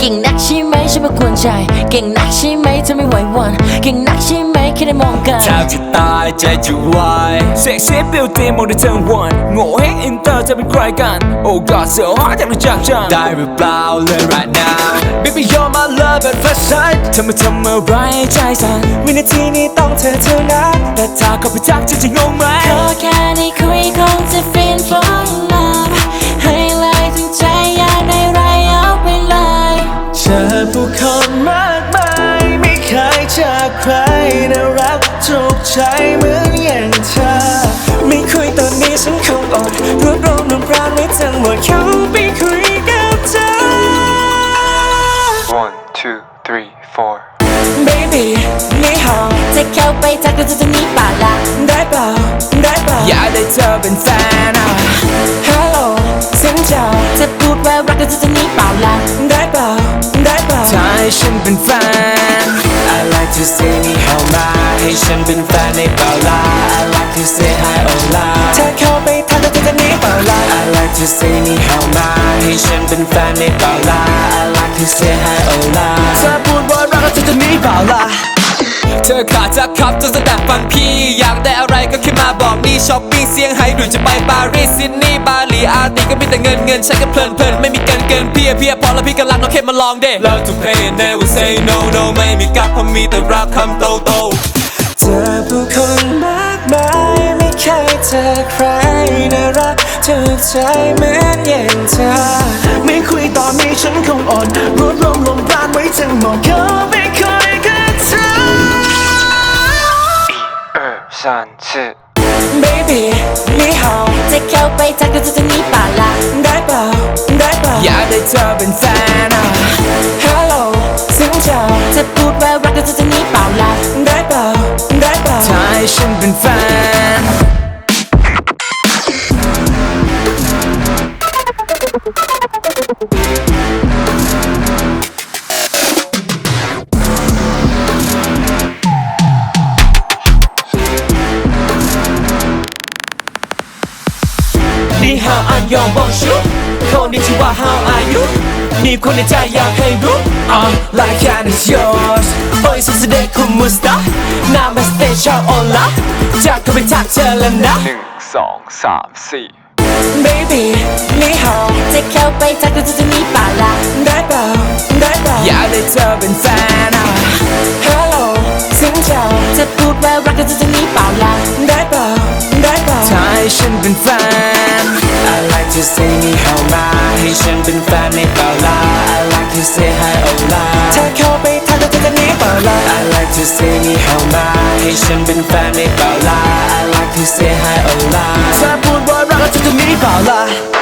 เก่งนักใช่ไหมเธอไม่ไหวหวัน เก่งนักใช่ไหมแค่ได้มองกันแทบจะตายใจจะวายเซ็กซี่บิวตี้มองได้ทั้งวันโง่ให้อินเตอร์จะเป็นใครกัน โอ้กอดเสือหาจะรู้จักจังได้หรือเปล่าเลย right now baby you're my love at first sight เธอมาทำอะไรให้ใจสั่นวินาทีนี้ต้องเธอเท่านั้นแต่ถ้าเขาไปทักจะจะงงไหม ใจเหมือนอย่างเธอ ไม่คุยตอนนี้ฉันคงอดรวบรวมน้ำปราณไว้ทั้งหมดเขาไปคุยกับเธอ One, two, three, four. baby นี่หอมจะเข้าไปทักก็จะจะหนีป่าละได้เปล่าได้เปล่าอยากได้เธอเป็นแฟนอะ hello สินเจ้าจะพูดว่ารักก็จะจะหนีป่าละได้เปล่าได้เปล่าถ้าให้ฉันเป็นแฟน I like to say นี่เฮามาให้ ฉันเป็นแฟนในเปล่าล่ะ I like to say hi hola ถ้าเข้าไปทักก็จะหนีเปล่าล่ะ I like to say นี่เฮามาให้ฉันเป็นแฟนในเปล่าล่ะ I like to say hi hola ถ้าพูดว่ารักก็จะหนีเปล่าล่ะเธอขาดจะขับจนสดับฟังพี่ อยากได้อะไรก็แค่มาบอกนี่ช้อปปิ้งเซี่ยงไฮ้หรือจะไปปารีสซิดนีย์บาหลีอาร์ตีก็มีแต่เงินเงินใช้ก็เพลินเพลินไม่มีเกินเกินเพียเพียพอแล้วพี่กำลังน้องเข้มมาลองเด้ Love to pay and never say no no ไม่มีกักเพราะมีแต่รักคำโตโต เจอผู้คนมากมายไม่เคยเจอใครน่ารักถูกใจเหมือนอย่างเธอ ไม่คุยตอนนี้ฉันคงอดรวบรวมลมปราณไว้ทั้งหมดเขาไม่คุยกับเธอ 二三四。 baby นี่หอม จะเข้าไปทักก็จะจะหนีป่าละ ได้เปล่าได้เปล่าอยากได้เธอเป็นแฟนอ่ะ hello สินเจ้า จะพูดว่ารักก็จะจะหนีป่าละ ให้ฉันเป็นแฟน นี่ how I'm your bonjour คนนี้ชื่อว่า how are you มีคนในใจอยากให้รู้ uh, like and it's yours โอ้ยสุดสเดคุมุสตา Namaste ชาวออนไลน์จากก็ไปทักเธอแล้วนะหนึ่งสองสามสี่ baby นี่ how จะเข้าไปทักก็จะจะหนีป่าละได้เปล่าได้เปล่าอยากได้เธอเป็นแฟนอะ hello สินเจ้าจะพูดว่ารักก็จะจะหนีป่าละได้เปล่าได้เปล่าถ้าให้ฉันเป็นแฟน I like to say นี่ how มา I like to say นี่ how มาให้ฉันเป็นแฟนในเปล่าล่ะ I like to say hi oh la เธอพูดว่ารักก็จะมีเปล่าล่ะ